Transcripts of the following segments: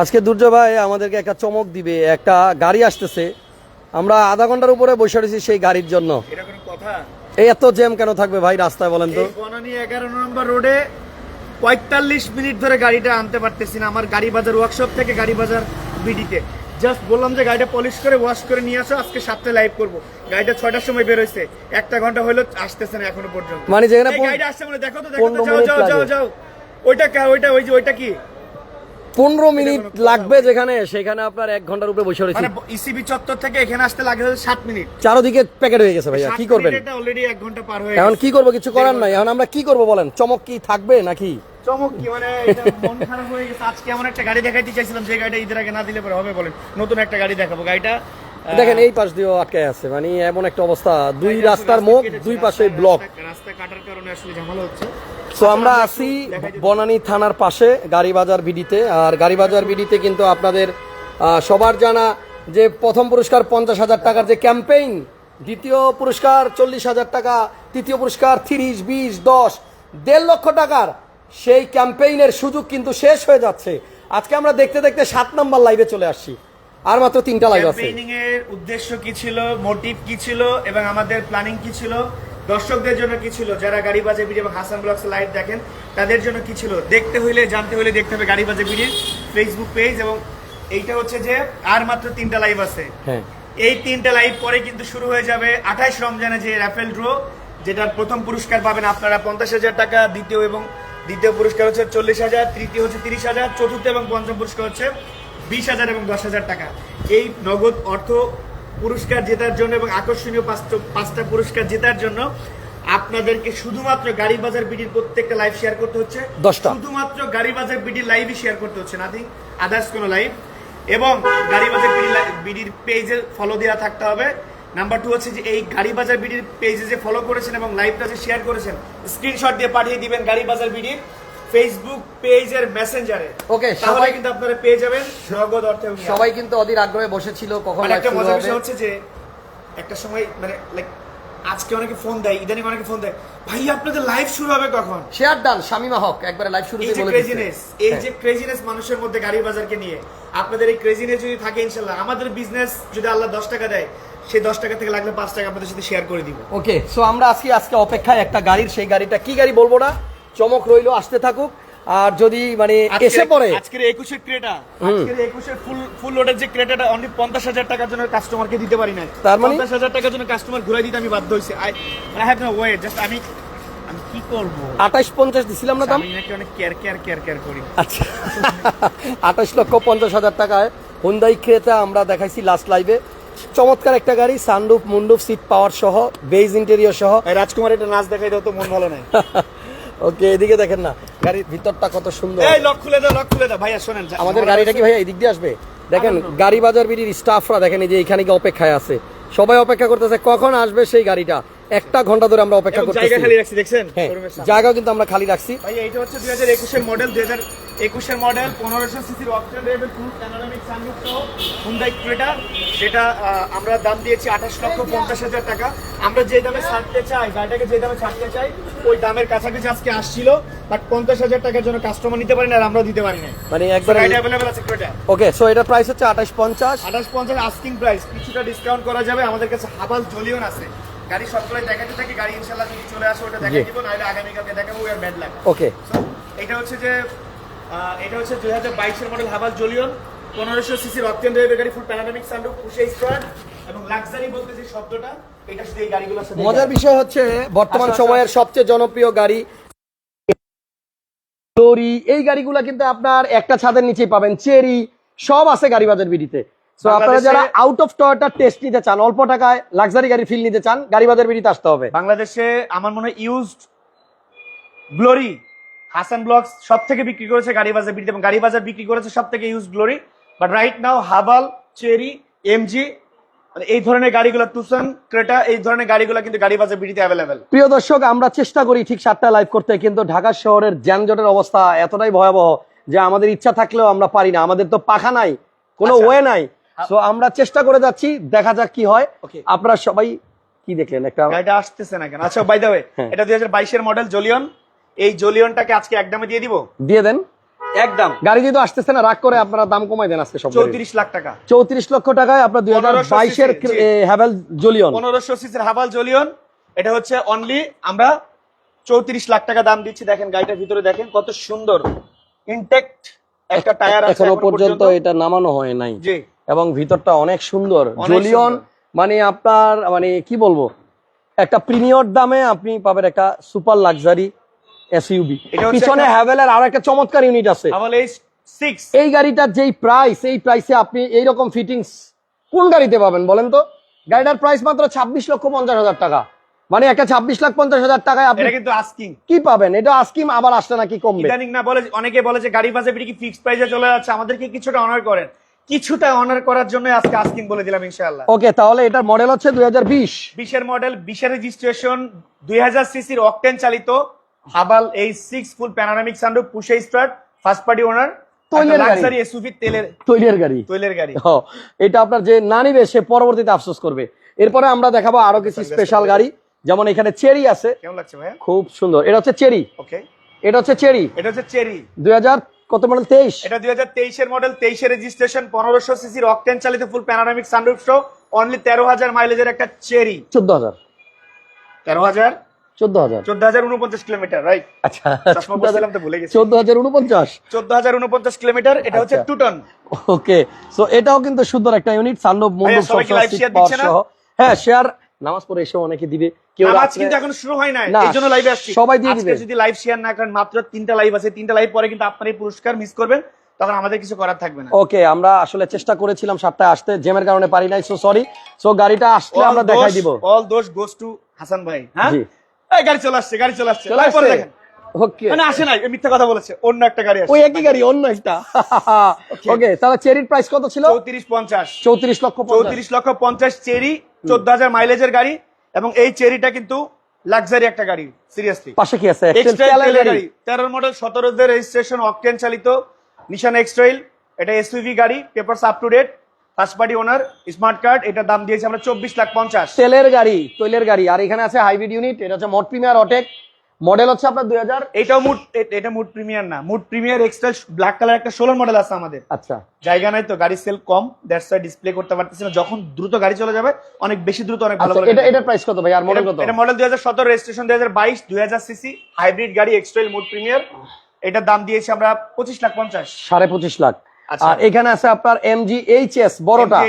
আজকে দুর্য ভাই আমাদেরকে একটা চমক দিবে একটা গাড়ি আসতেছে। আমরা আধা ঘণ্টার উপরে বসে রয়েছি সেই গাড়ির জন্য। কথা? এই এত জ্যাম কেন থাকবে ভাই রাস্তায় বলেন তো? বনানী এগারো নম্বর রোডে পঁয়তাল্লিশ মিনিট ধরে গাড়িটা আনতে পারতেছি না আমার গাড়ি বাজার ওয়ার্কশপ থেকে গাড়ি বাজার বিডিতে জাস্ট বললাম যে গাড়িটা পলিশ করে ওয়াশ করে নিয়ে আসো আজকে সাতটা লাইভ করব। গাড়িটা ছয়টার সময় বেরোইছে একটা ঘণ্টা হলো আসতেছে না এখনও পর্যন্ত। মানে যেখানে গাড়িটা আসছে মানে দেখো তো দেখো যাও যাও যাও যাও। ওইটা ওইটা ওই যে ওইটা কি? পনেরো মিনিট লাগবে যেখানে সেখানে আপনার এক ঘণ্টার উপরে বসে রয়েছি। মানে ইসিবি চত্বর থেকে এখানে আসতে লাগে সাত মিনিট। চারোদিকে প্যাকেট হয়ে গেছে ভাইয়া কি করবেন? অলরেডি এক ঘণ্টা পার হয়ে এখন কি করব? কিছু করার নাই। এখন আমরা কি করব বলেন? চমক কি থাকবে নাকি? চমক কি? মানে এটা মন খারাপ হয়ে গেছে। আজকে এমন একটা গাড়ি দেখাইতে চাইছিলাম যে গাড়িটা ঈদের আগে না দিলে পরে হবে বলেন। নতুন একটা গাড়ি দেখাবো। গাড়িটা দেখেন এই পাশ দিয়েও আটকে আছে। মানে এমন একটা অবস্থা। দুই রাস্তার মুখ দুই পাশে ব্লক রাস্তা কাটার কারণে আসলে ঝামেলা হচ্ছে। সো আমরা আছি বনানী থানার পাশে গাড়ি বাজার বিডিতে। আর গাড়ি বাজার বিডিতে কিন্তু আপনাদের সবার জানা যে প্রথম পুরস্কার পঞ্চাশ হাজার টাকার যে ক্যাম্পেইন, দ্বিতীয় পুরস্কার চল্লিশ হাজার টাকা, তৃতীয় পুরস্কার তিরিশ, বিশ, দশ, দেড় লক্ষ টাকার সেই ক্যাম্পেইনের সুযোগ কিন্তু শেষ হয়ে যাচ্ছে। আজকে আমরা দেখতে দেখতে সাত নম্বর লাইভে চলে আসছি। আর মাত্র তিনটা লাইভ আছে। উদ্দেশ্য কি ছিল? মোটিভ কি ছিল? এবং আমাদের প্ল্যানিং কি ছিল? দর্শকদের জন্য কি ছিল? যারা গাড়ি বাজে ভিডিও এবং হাসান ব্লগস লাইভ দেখেন তাদের জন্য কি ছিল? দেখতে হইলে জানতে হইলে দেখতে হবে গাড়ি বাজে ভিডিও ফেসবুক পেজ এবং এইটা হচ্ছে যে আর মাত্র তিনটা লাইভ আছে। হ্যাঁ। এই তিনটা লাইভ পরে কিন্তু শুরু হয়ে যাবে আঠাইশ রমজানে যে রাফেল ড্র যেটার প্রথম পুরস্কার পাবেন আপনারা পঞ্চাশ হাজার টাকা দ্বিতীয় এবং দ্বিতীয় পুরস্কার হচ্ছে চল্লিশ হাজার তৃতীয় হচ্ছে তিরিশ হাজার চতুর্থ এবং পঞ্চম পুরস্কার হচ্ছে বিশ হাজার এবং দশ হাজার টাকা। এই নগদ অর্থ পুরস্কার জেতার জন্য এবং আকর্ষণীয় পাঁচটা- পাঁচটা পুরস্কার জেতার জন্য আপনাদেরকে শুধুমাত্র গাড়ি বাজার বিডির প্রত্যেকটা লাইভ শেয়ার করতে হচ্ছে। শুধুমাত্র গাড়ি বাজার বিডির লাইভই শেয়ার করতে হচ্ছে নাথিং আদার্স কোনো লাইভ এবং গাড়ি বাজার বিডি বিডির পেজে ফলো দেওয়া থাকতে হবে। নাম্বার টু হচ্ছে যে এই গাড়ি বাজার বিডির পেজে যে ফলো করেছেন এবং লাইভটা যে শেয়ার করেছেন স্ক্রিনশট দিয়ে পাঠিয়ে দিবেন গাড়ি বাজার বিডির। ফেসবুক পেজের মেসেঞ্জারে তাহলে সবাই- কিন্তু আপনারা পেয়ে যাবেন নগদ অর্থে সবাই কিন্তু অধীর আগ্রহে বসেছিল কখন মানে একটা মজার বিষয় হচ্ছে যে একটা সময় মানে লাইক আজকে অনেকে ফোন দেয় ইদানিং অনেকে ফোন দেয় ভাই আপনাদের লাইভ শুরু হবে কখন? শেয়ার ডান শামিমা হক একবারে লাইভ শুরুতে এই যে বলে ক্রেজিনেস এই হ্যাঁ। যে ক্রেজিনেস মানুষের মধ্যে গাড়ি বাজারকে নিয়ে আপনাদের এই ক্রেজিনেস যদি থাকে ইনশাল্লাহ আমাদের বিজনেস যদি আল্লাহ দশ টাকা দেয় সেই দশ টাকা থেকে লাগলে পাঁচ টাকা আপনাদের সাথে শেয়ার করে দিব। ওকে সো আমরা আজকে আজকে অপেক্ষায় একটা গাড়ির সেই গাড়িটা কি গাড়ি বলব না? চমক রইল আসতে থাকুক। আর যদি মানে এসে পড়ে। আজকের একুশের ক্রেটা। আজকের একুশের ফুল ফুল লোডের যে ক্রেটাটা অনলি পঞ্চাশ হাজার টাকার জন্য কাস্টমারকে দিতে পারি না তার মানে? পঞ্চাশ হাজার টাকার জন্য কাস্টমার ঘুরে দিতে আমি বাধ্য হয়েছি। I I have no way just আমি আমি কি করব? আঠাইশ পঞ্চাশ দিছিলাম না দাম? আমি নাকি অনেক কেয়ার কেয়ার কেয়ার কেয়ার করি। আচ্ছা। আঠাশ লক্ষ পঞ্চাশ হাজার টাকায় হুন্দাই ক্রেতা আমরা দেখাইছি লাস্ট লাইভে চমৎকার একটা গাড়ি সানরুফ মুন্ডুফ সিট পাওয়ার সহ বেজ ইন্টেরিয়র সহ। রাজকুমার এটা নাচ দেখাই দাও তো মন ভালো নাই। ওকে এদিকে দেখেন না গাড়ির ভিতরটা কত সুন্দর। এই লক খুলে দাও লক খুলে দাও। ভাইয়া শুনেন আমাদের গাড়িটা কি ভাইয়া এদিক দিয়ে আসবে? দেখেন গাড়ি বাজার বিড়ির স্টাফরা দেখেন এই যে এখানে কি অপেক্ষায় আছে। সবাই অপেক্ষা করতেছে কখন আসবে সেই গাড়িটা? একটা ঘণ্টা ধরে আমরা অপেক্ষা করতেছি। জায়গা খালি রাখছি দেখছেন? হ্যাঁ জায়গাও কিন্তু আমরা খালি রাখছি। ভাই এটা হচ্ছে 2021 এর মডেল দুই হাজার একুশের মডেল পনেরোশো সিসির রেবেল ফুল প্যানোরামিক সানরুফ সহ হুন্ডাই ক্রেটা যেটা আমরা দাম দিয়েছি আঠাশ লক্ষ পঞ্চাশ হাজার টাকা। আমরা যে দামে ছাড়তে চাই গাড়িটাকে যে দামে ছাড়তে চাই ওই দামের কাছাকাছি আজকে আসছিল বাট পঞ্চাশ হাজার টাকার জন্য কাস্টমার নিতে পারি না আর আমরা দিতে পারি না মানে একবার গাড়ি অ্যাভেলেবেল আছে ক্রেটা ওকে সো এটার প্রাইস হচ্ছে আঠাশ পঞ্চাশ। আঠাশ পঞ্চাশ আস্কিং প্রাইস কিছুটা ডিসকাউন্ট করা যাবে আমাদের কাছে হাবাল জলিয়ন আছে। গাড়ি সবগুলোই দেখাতে থাকি গাড়ি ইনশাল্লাহ যদি চলে আসে ওটা দেখাই। দিব নাহলে আগামীকালকে দেখাবো আর ব্যাড লাগ ওকে এটা হচ্ছে যে এটা হচ্ছে দুই হাজার বাইশের মডেল হাবাল জলিয়ন। পনেরোশো সিসির অত্যন্ত গাড়ি ফুল প্যানামিক সানরুফ পুষে স্কোয়ার এবং লাক্সারি বলতে যে শব্দটা এটা শুধু এই গাড়িগুলোর সাথে মজার বিষয় হচ্ছে বর্তমান আচ্ছা, আচ্ছা। সময়ের সবচেয়ে জনপ্রিয় গাড়ি লরি এই গাড়িগুলো কিন্তু আপনার একটা ছাদের নিচেই পাবেন। চেরি সব আছে গাড়ি বাজার বিডিতে। সো আপনারা যারা আউট অফ টয়টা টেস্ট নিতে চান অল্প টাকায় লাক্সারি গাড়ি ফিল নিতে চান গাড়ি বাজার বিডিতে আসতে হবে। বাংলাদেশে আমার মনে হয় ইউজড গ্লোরি হাসান ব্লগস সব থেকে বিক্রি করেছে গাড়ি বাজার বিক্রি এবং গাড়ি বাজার বিক্রি করেছে সব থেকে use glory. But right now Haval Chery MG মানে এই ধরনের গাড়িগুলো টুসন ক্রেটা এই ধরনের গাড়িগুলো কিন্তু গাড়ি বাজার বিডিতে অ্যাভেলেবেল প্রিয় দর্শক আমরা চেষ্টা করি ঠিক সাতটা লাইভ করতে কিন্তু ঢাকা শহরের যানজটের অবস্থা এতটাই ভয়াবহ যে আমাদের ইচ্ছা থাকলেও আমরা পারি না। আমাদের তো পাখা নাই কোনো আচ্ছা। ওয়ে নাই। তো আমরা চেষ্টা করে যাচ্ছি দেখা যাক কি হয়. আপনারা সবাই কি দেখলেন? একটা গাড়িটা আসতেছে না কেন? আচ্ছা বাই দ্য ওয়ে। এটা দুই হাজার বাইশের মডেল জলিয়ন এই জলিয়নটাকে আজকে একদমে দিয়ে দিব? দিয়ে দেন। একদম গাড়ি যেহেতু আসতেছে না রাগ করে আপনারা দাম কমাই দেন আজকে সব চৌত্রিশ লাখ টাকা। চৌত্রিশ লক্ষ টাকায় আপনার দুই হাজার 1500 বাইশের। হ্যাভেল জলিয়ন। পনেরোশো সিসির হাবাল জলিয়ন। এটা হচ্ছে অনলি আমরা চৌত্রিশ লাখ টাকা দাম দিচ্ছি। দেখেন গাড়িটার ভিতরে দেখেন কত সুন্দর। ইনটেক্ট একটা টায়ার আছে এখনও পর্যন্ত এটা নামানো হয় নাই। জি। এবং ভিতরটা অনেক সুন্দর। জলিয়ন মানে আপনার মানে কি বলব? একটা প্রিমিয়র দামে আপনি পাবেন একটা সুপার লাক্সারি এসইউবি পিছনে হ্যাভেলের আর একটা চমৎকার ইউনিট আছে। এই গাড়িটার যেই প্রাইস এই প্রাইসে আপনি এইরকম ফিটিংস কোন গাড়িতে পাবেন বলেন তো? গাড়িটার প্রাইস মাত্র ছাব্বিশ লক্ষ পঞ্চাশ হাজার টাকা। মানে একটা ছাব্বিশ লাখ পঞ্চাশ হাজার টাকায় আপনি কিন্তু আস্কিং কি পাবেন? এটা আস্কিম আবার আসলে নাকি কমবে? ইদানিং না বলে অনেকে বলে যে গাড়ি বাজে কি ফিক্সড প্রাইসে চলে যাচ্ছে। আমাদেরকে কিছুটা অনার করেন। কিছুটা অনার করার জন্য আজকে আস্কিং বলে দিলাম ইনশাআল্লাহ। ওকে তাহলে এটার মডেল হচ্ছে দুই হাজার বিশ। বিশের মডেল বিশের রেজিস্ট্রেশন দুই হাজার সিসির অকটেন চালিত। Haval H six full panoramic sunroof push start first party owner তৈলের গাড়ি। তেলের তৈলের গাড়ি। তৈলের গাড়ি। এটা আপনার যে না নিবে সে পরবর্তীতে আফসোস করবে। এরপরে আমরা দেখাবো আরও কিছু স্পেশাল গাড়ি। যেমন এখানে চেরি আছে। কেমন লাগছে ভাইয়া? খুব সুন্দর। এটা হচ্ছে চেরি। ওকে এটা হচ্ছে চেরি। এটা হচ্ছে চেরি। দুই হাজার কত মডেল তেইশ। এটা দুই হাজার তেইশের মডেল তেইশের রেজিস্ট্রেশন পনেরোশো সিসির অকটেন চালিত full panoramic sunroof show only তেরো হাজার মাইলেজের একটা চেরি। চোদ্দ হাজার। তেরো হাজার? চোদ্দ হাজার। চোদ্দ হাজার উনপঞ্চাশ কিলোমিটার রাইট আচ্ছা চশমা পড়ছিলাম তো ভুলে গেছি। চোদ্দ হাজার উনপঞ্চাশ। চোদ্দ হাজার উনপঞ্চাশ কিলোমিটার এটা হচ্ছে আচ্ছা। টু টন ওকে সো এটাও কিন্তু সুন্দর একটা ইউনিট? সহ। হ্যাঁ শেয়ার নামাজ পড়ে এসে অনেকে দিবে। কেউ নামাজ কিন্তু এখন শুরু হয় না, এই জন্য লাইভে আসছি। সবাই দিয়ে দিবে। যদি লাইভ শেয়ার না করেন মাত্র তিনটা লাইভ আছে তিনটা লাইভ পরে কিন্তু আপনার এই পুরস্কার মিস করবেন তখন আমাদের কিছু করার থাকবে না। ওকে আমরা আসলে চেষ্টা করেছিলাম সাতটায় আসতে জেমের কারণে পারি নাই সো সরি সো গাড়িটা আসলে আমরা দেখাই দিব। অল দোষ গোস টু হাসান ভাই হ্যাঁ। এই গাড়ি চলে আসছে গাড়ি চলে আসছে। চলে live পরে আসছে? দেখেন ওকে মানে আসে নাই মিথ্যা কথা বলেছে অন্য একটা গাড়ি আসছে। ওই একই গাড়ি অন্য একটা। ওকে তাহলে চেরির প্রাইস কত ছিল? চৌত্রিশ পঞ্চাশ। চৌত্রিশ লক্ষ চেরি মাইলেজের গাড়ি এবং এই চেরিটা কিন্তু লাক্সারি একটা গাড়ি সিরিয়াসলি পাশে কি আছে? গাড়ি। গাড়ি। তেরো মডেল সতেরো রেজিস্ট্রেশন অকটেন চালিত নিশান এক্সট্রাইল এটা এসইভি গাড়ি papers up to date first party owner smart card এটার দাম দিয়েছে আমরা চব্বিশ লাখ পঞ্চাশ। তেলের গাড়ি তৈলের গাড়ি আর এখানে আছে হাইব্রিড ইউনিট এটা হচ্ছে মড প্রিমিয়ার অটেক। মডেল হচ্ছে আপনার দুই হাজার এটাও মুড এটা মুড প্রিমিয়ার না mode premier extra black colour একটা ষোলো মডেল আছে আমাদের। আচ্ছা। জায়গা নাই তো গাড়ির সেল কম দ্যাটস ওয়াই ডিসপ্লে করতে পারতেছি না। যখন দ্রুত গাড়ি চলে যাবে অনেক বেশি দ্রুত অনেক ভালো আচ্ছা ভালো এটা প্রাইস কত ভাই? আর মডেল কত? এটা- এটা মডেল দুই হাজার সতেরো রেজিস্ট্রেশন দুই হাজার বাইশ দুই হাজার সিসি হাইব্রিড গাড়ি এক্সট্রাইল মুড প্রিমিয়ার। এটার দাম দিয়েছি আমরা পঁচিশ লাখ পঞ্চাশ। সাড়ে পঁচিশ লাখ। আর এখানে আছে আপনার এমজি এইচ এস বড়টা।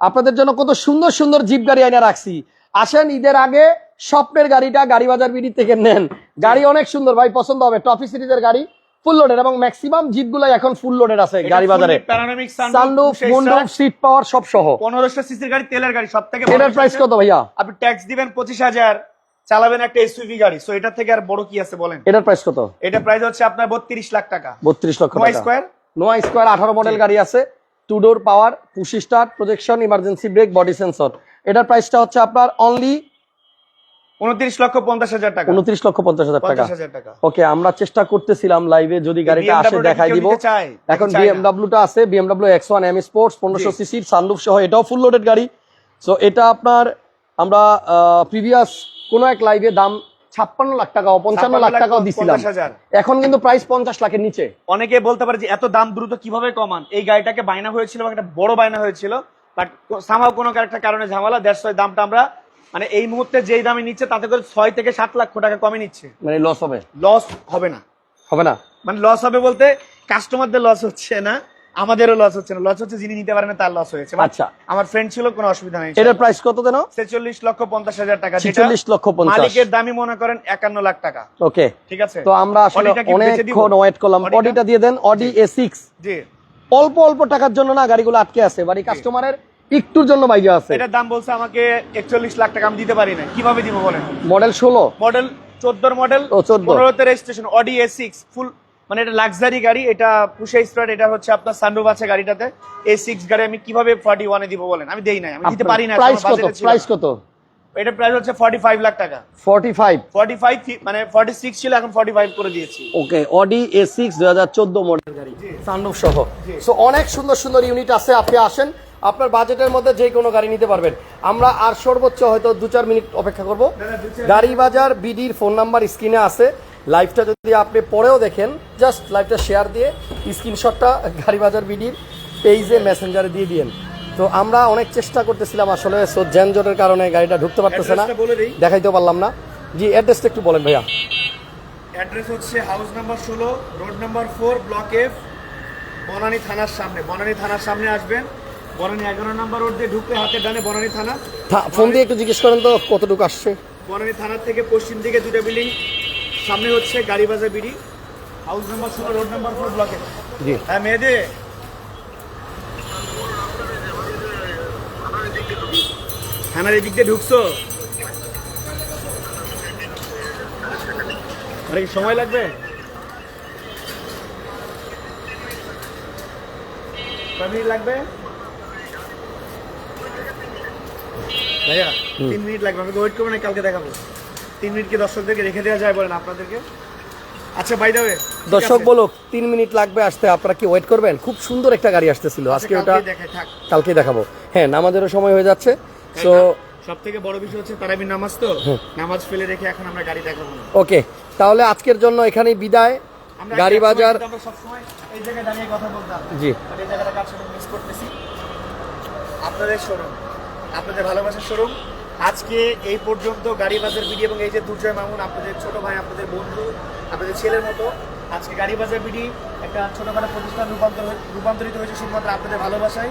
আপনাদের জন্য কত সুন্দর সুন্দর জিপ গাড়ি আইনা রাখছি। আসেন ঈদের আগে স্বপ্নের গাড়িটা গাড়ি বাজার বিডি থেকে নেন। গাড়ি অনেক সুন্দর ভাই পছন্দ হবে। ট্রফি সিরিজের গাড়ি ফুল লোডেড এবং ম্যাক্সিমাম জিপ গুলাই এখন ফুল লোডেড আছে গাড়ি বাজারে। সিট পাওয়ার সব সহ। পনেরোশো সিসির গাড়ি তেলের গাড়ি সব থেকে এটার প্রাইস কত ভাইয়া? আপনি ট্যাক্স দিবেন পঁচিশ হাজার চালাবেন একটা এসইভি গাড়ি। সো এটার থেকে আর বড় কি আছে বলেন? এটার প্রাইস কত? এটা প্রাইস হচ্ছে আপনার বত্রিশ লাখ টাকা। বত্রিশ লক্ষ টাকা। স্কোয়ার নোয়া স্কোয়ার আঠারো মডেল গাড়ি আছে। Two door power push start projection emergency brake body sensor এটার প্রাইসটা হচ্ছে আপনার অনলি উনত্রিশ লক্ষ পঞ্চাশ হাজার টাকা। উনত্রিশ লক্ষ পঞ্চাশ হাজার টাকা। ওকে আমরা চেষ্টা করতেছিলাম লাইভে যদি গাড়িটা আসে দেখাই দিব। এখন আছে BMW X one M sports পনেরোশো সিসির সানরুফ সহ এটাও ফুল লোডেড গাড়ি। সো এটা আপনার আমরা প্রিভিয়াস কোন এক লাইভে দাম ছাপ্পান্ন লাখ টাকা পঞ্চান্ন লাখ টাকাও দিছিলাম। এখন কিন্তু প্রাইস পঞ্চাশ লাখের নিচে। অনেকে বলতে পারে যে এত দাম দ্রুত কীভাবে কমান? এই গাড়িটাকে বায়না হয়েছিল একটা বড় বায়না হয়েছিল বাট সামাও কোনো একটা কারণে ঝামেলা দেড়শো দামটা আমরা মানে এই মুহূর্তে যেই দামে নিচ্ছে তাতে করে ছয় থেকে সাত লাখ টাকা কমে নিচ্ছে। মানে লস হবে? লস হবে না। হবে না? মানে লস হবে বলতে কাস্টমারদের লস হচ্ছে না। আমাদেরও লস হচ্ছে না। লস হচ্ছে যিনি নিতে পারেন তার লস হয়েছে। আচ্ছা। আমার ফ্রেন্ড ছিল কোনো অসুবিধা নেই। এটার প্রাইস কত দেন ছেচল্লিশ লক্ষ পঞ্চাশ হাজার টাকা যেটা 46 লক্ষ 50 মালিকের দামই মনে করেন একান্ন লাখ টাকা। ওকে। ঠিক আছে? তো আমরা আসলে? অনেকক্ষণ ওয়েট করলাম। অডিটা? দিয়ে দেন অডি এ সিক্স জি। অল্প অল্প টাকার জন্য না গাড়িগুলো আটকে আছে বাড়ি কাস্টমারের একটুর জন্য বাইরে আছে। এটার দাম বলছে আমাকে একচল্লিশ লাখ টাকা আমি দিতে পারি না কীভাবে দিব বলেন? মডেল ষোলো। মডেল চোদ্দোর মডেল ও, 14 পনেরোতে registration Audi A six full মানে এটা লাক্সারি গাড়ি এটা পুষে স্টার্ট এটা হচ্ছে আপনার সানরুফ আছে গাড়িটাতে। এ সিক্স গাড়ি আমি কীভাবে ফর্টি ওয়ানে দিব বলেন? আমি দেই নাই আমি দিতে পারি না প্রাইস কত? প্রাইস কত? এটা প্রাইস হচ্ছে ফর্টি ফাইভ লাখ টাকা। ফর্টি ফাইভ ফর্টি ফাইভ মানে ফর্টি সিক্স ছিল এখন ফর্টি ফাইভ করে দিয়েছি। ওকে অডি এ সিক্স দুই হাজার চোদ্দ মডেল গাড়ি সানরুফ সহ। সো অনেক সুন্দর সুন্দর ইউনিট আছে আপনি আসেন। আপনার বাজেটের মধ্যে যে কোনো গাড়ি নিতে পারবেন। আমরা আর সর্বোচ্চ হয়তো দু চার মিনিট অপেক্ষা করব। গাড়ি বাজার বিডির ফোন নাম্বার স্ক্রিনে আছে। লাইভটা যদি আপনি পরেও দেখেন জাস্ট লাইভটা শেয়ার দিয়ে স্ক্রিনশটটা গাড়ি বাজার বিডির পেজে মেসেঞ্জারে দিয়ে দিয়েন। তো আমরা অনেক চেষ্টা করতেছিলাম আসলে সো যানজটের কারণে গাড়িটা ঢুকতে পারতেছে না। দেখাইতে পারলাম না। জি অ্যাড্রেসটা একটু বলেন ভাইয়া। অ্যাড্রেস হচ্ছে হাউস নাম্বার ষোলো road number four block F Banani থানার সামনে। বনানী থানার সামনে আসবেন। বনানী এগারো নাম্বার রোড দিয়ে ঢুকলে হাতের ডানে বনানী থানা। ফোন দিয়ে একটু জিজ্ঞেস করেন তো কতটুকু আসছে? বনানী থানার থেকে পশ্চিম দিকে দুটো বিল্ডিং সামনে হচ্ছে Gari Bazar BD. House number ষোলো road number four block G. হ্যাঁ মেয়েদে থানার এদিক দিয়ে ঢুকছো? আরে কি সময় লাগবে? মিনিট লাগবে? ভাইয়া তিন মিনিট লাগবে আমাকে ওয়েট করব না কালকে দেখাবো। তিন মিনিট কি দর্শকদেরকে রেখে দেওয়া যায় বলেন আপনাদেরকে? আচ্ছা বাই দেবে দর্শক বলুক তিন মিনিট লাগবে আসতে আপনারা কি ওয়েট করবেন? খুব সুন্দর একটা গাড়ি আসতেছিল। আজকে ওটা কালকে দেখাবো। হ্যাঁ নামাজেরও সময় হয়ে যাচ্ছে। সো সব থেকে বড় বিষয় হচ্ছে তারাবির নামাজ তো। নামাজ ফেলে রেখে এখন আমরা গাড়ি দেখাবো ওকে তাহলে আজকের জন্য এখানেই বিদায়। গাড়ি বাজার কিন্তু আমরা সবসময় এই জায়গায় দাঁড়িয়ে কথা বলতাম জি। এই জায়গাটা কার মিস করতেছি। আপনাদের শোরুম। আপনাদের ভালোবাসার শোরুম। আজকে এই পর্যন্ত গাড়ি বাজার বিডি এবং এই যে দুর্জয় মামুন, আপনাদের ছোট ভাই, আপনাদের বন্ধু, আপনাদের ছেলের মতো, আজকে গাড়ি বাজার বিডি একটা ছোটখাটো প্রতিষ্ঠান রূপান্তর রূপান্তরিত হয়েছে শুধুমাত্র আপনাদের ভালোবাসায়।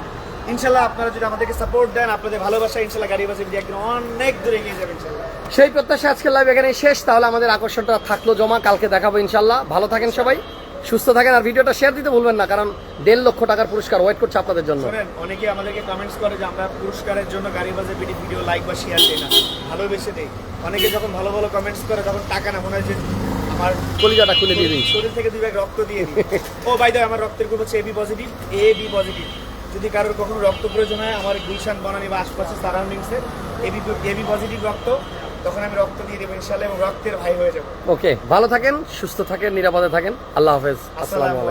ইনশাল্লাহ আপনারা যদি আমাদেরকে সাপোর্ট দেন, আপনাদের ভালোবাসায় ইনশাল্লাহ গাড়ি বাজার বিডি একদিন অনেক দূরে এগিয়ে যাবে ইনশাল্লাহ। সেই প্রত্যাশা আজকে লাইভ এখানে শেষ। তাহলে আমাদের আকর্ষণটা থাকল জমা। কালকে দেখাবো ইনশাল্লাহ। ভালো থাকেন সবাই। সুস্থ থাকেন আর ভিডিওটা শেয়ার দিতে ভুলবেন না কারণ দেড় লক্ষ টাকার পুরস্কার ওয়েট করছে আপনাদের জন্য। অনেকে আমাদেরকে কমেন্টস করে যে আমরা পুরস্কারের জন্য গাড়ি বাজে ভিডিও লাইক বা শেয়ার দেই না। ভালোবেসে দেই। অনেকে যখন ভালো ভালো কমেন্টস করে তখন টাকা না মনে হয় যে আমার কলিজাটা খুলে দিয়ে দিই শরীর থেকে দুই ব্যাগ রক্ত দিয়ে দিই। ও বাই দ্য আমার রক্তের গ্রুপ হচ্ছে AB positive A B positive যদি কারোর কখনো রক্ত প্রয়োজন হয় আমার গুলশান বনানি বা আশপাশে সারাউন্ডিংসে এবি এবি পজিটিভ রক্ত। তখন আমি রক্ত দিয়ে দেবো ইনশাল্লাহ এবং রক্তের ভাই হয়ে যাব। ওকে ভালো থাকেন সুস্থ থাকেন নিরাপদে থাকেন। আল্লাহ হাফেজ। আসসালামু আলাইকুম।